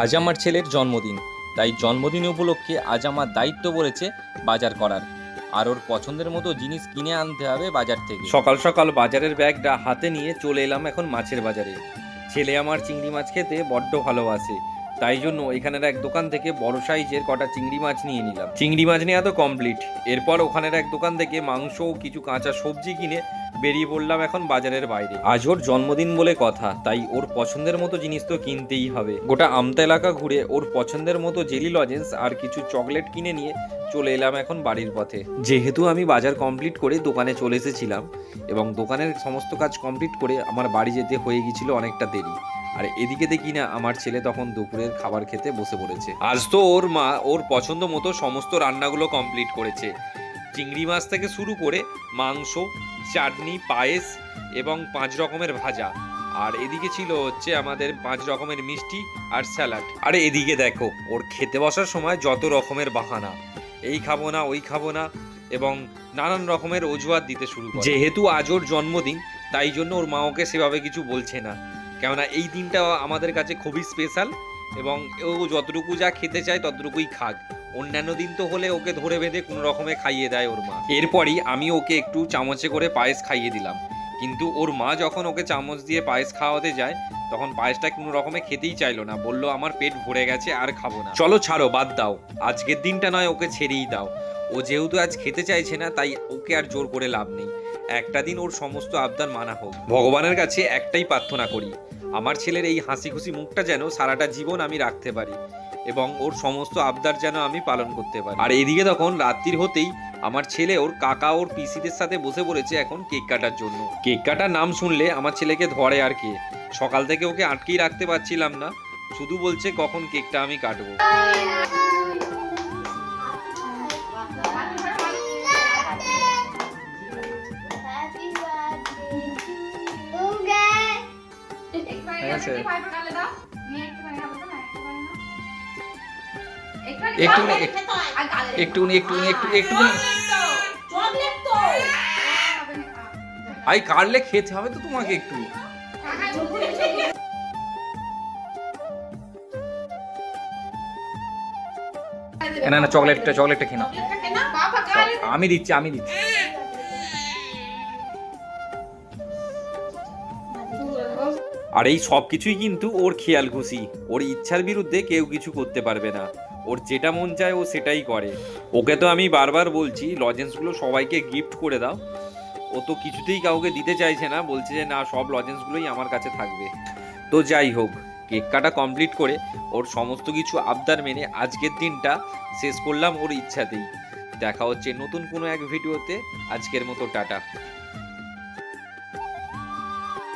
আজ আমার ছেলের জন্মদিন, তাই জন্মদিন উপলক্ষে আজ আমার দায়িত্ব পড়েছে বাজার করার। আর ওর পছন্দের মতো জিনিস কিনে আনতে হবে বাজার থেকে। সকাল সকাল বাজারের ব্যাগটা হাতে নিয়ে চলে এলাম এখন মাছের বাজারে। ছেলে আমার চিংড়ি মাছ খেতে বড্ড ভালোবাসে। তাই জন্য এখানের এক দোকান থেকে বড় সাইজের কটা চিংড়ি মাছ নিয়ে নিলাম। চিংড়ি মাছ নেওয়া তো কমপ্লিট। এরপর ওখানের এক দোকান থেকে মাংস ও কিছু কাঁচা সবজি কিনে বেরিয়ে পড়লাম এখন বাজারের বাইরে। আজ ওর জন্মদিন বলে কথা, তাই ওর পছন্দের মতো জিনিস তো কিনতেই হবে। গোটা আমতা এলাকা ঘুরে ওর পছন্দের মতো জেলি লজেন্স আর কিছু চকলেট কিনে নিয়ে চলে এলাম এখন বাড়ির পথে। যেহেতু আমি বাজার কমপ্লিট করে দোকানে চলে এসেছিলাম এবং দোকানের সমস্ত কাজ কমপ্লিট করে আমার বাড়ি যেতে হয়ে গিয়েছিল অনেকটা দেরি। আর এদিকে দেখি না, আমার ছেলে তখন দুপুরের খাবার খেতে বসে পড়েছে। আজ তো ওর মা, ওর পছন্দ মতো সমস্ত রান্নাগুলো কমপ্লিট করেছে। চিংড়ি মাছ থেকে শুরু করে মাংস, চাটনি, পায়েস এবং পাঁচ রকমের ভাজা। আর এদিকে ছিল হচ্ছে আমাদের পাঁচ রকমের মিষ্টি আর স্যালাড। আর এদিকে দেখো, ওর খেতে বসার সময় যত রকমের বাহানা। এই খাব না, ওই খাব না এবং নানান রকমের অজুহাত দিতে শুরু যেহেতু আজ ওর জন্মদিন, তাই জন্য ওর মা ওকে সেভাবে কিছু বলছে না। কেননা এই দিনটা আমাদের কাছে খুবই স্পেশাল এবং ও যতটুকু যা খেতে চায় ততটুকুই খাক। অন্যান্য দিন তো হলে ওকে ধরে বেঁধে কোনো রকমে খাইয়ে দেয় ওর মা। এরপরই আমি ওকে একটু চামচে করে পায়েস খাইয়ে দিলাম। কিন্তু ওর মা যখন ওকে চামচ দিয়ে পায়েস খাওয়াতে যায়, তখন পায়েসটা কোনো রকমে খেতেই চাইলো না। বলল, আমার পেট ভরে গেছে, আর খাব না। চলো, ছাড়ো, বাদ দাও। আজকের দিনটা নয়, ওকে ছেড়েই দাও। ও যেহেতু আজ খেতে চাইছে না, তাই ওকে আর জোর করে লাভ নেই। একটা দিন ওর সমস্ত আবদার মানা হোক। ভগবানের কাছে একটাই প্রার্থনা করি, আমার ছেলের এই হাসি খুশি মুখটা যেন সারাটা জীবন আমি রাখতে পারি এবং ওর সমস্ত আবদার যেন আমি পালন করতে পারি। আর এদিকে তখন রাত্রির হতেই আমার ছেলে ওর কাকা ওর পিসিদের সাথে বসে পড়েছে এখন কেক কাটার জন্য। কেক কাটার নাম শুনলে আমার ছেলেকে ধরে আর কে? সকাল থেকে ওকে আটকেই রাখতে পারছিলাম না, শুধু বলছে কখন কেকটা আমি কাটবো। আছে। একটু একটুখানি একটু একটুখানি আই কাটলে খেতে হবে তো তোমাকে একটু। না না চকলেটটা চকলেটটা খেয়ে নাও। আমি দিচ্ছি আমি দিচ্ছি। আর এই সব কিছুই কিন্তু ওর খেয়াল খুশি ওর ইচ্ছার বিরুদ্ধে কেউ কিছু করতে পারবে না। ওর যেটা মন চায় ও সেটাই করে। ওকে তো আমি বারবার বলছি, লজেন্সগুলো সবাইকে গিফট করে দাও। ও তো কিছুতেই কাউকে দিতে চাইছে না, বলছে যে, না, সব লজেন্সগুলোই আমার কাছে থাকবে। তো যাই হোক, কেক কাটা কমপ্লিট করে ওর সমস্ত কিছু আবদার মেনে আজকের দিনটা শেষ করলাম ওর ইচ্ছাতেই। দেখা হচ্ছে নতুন কোনো এক ভিডিওতে। আজকের মতো টাটা।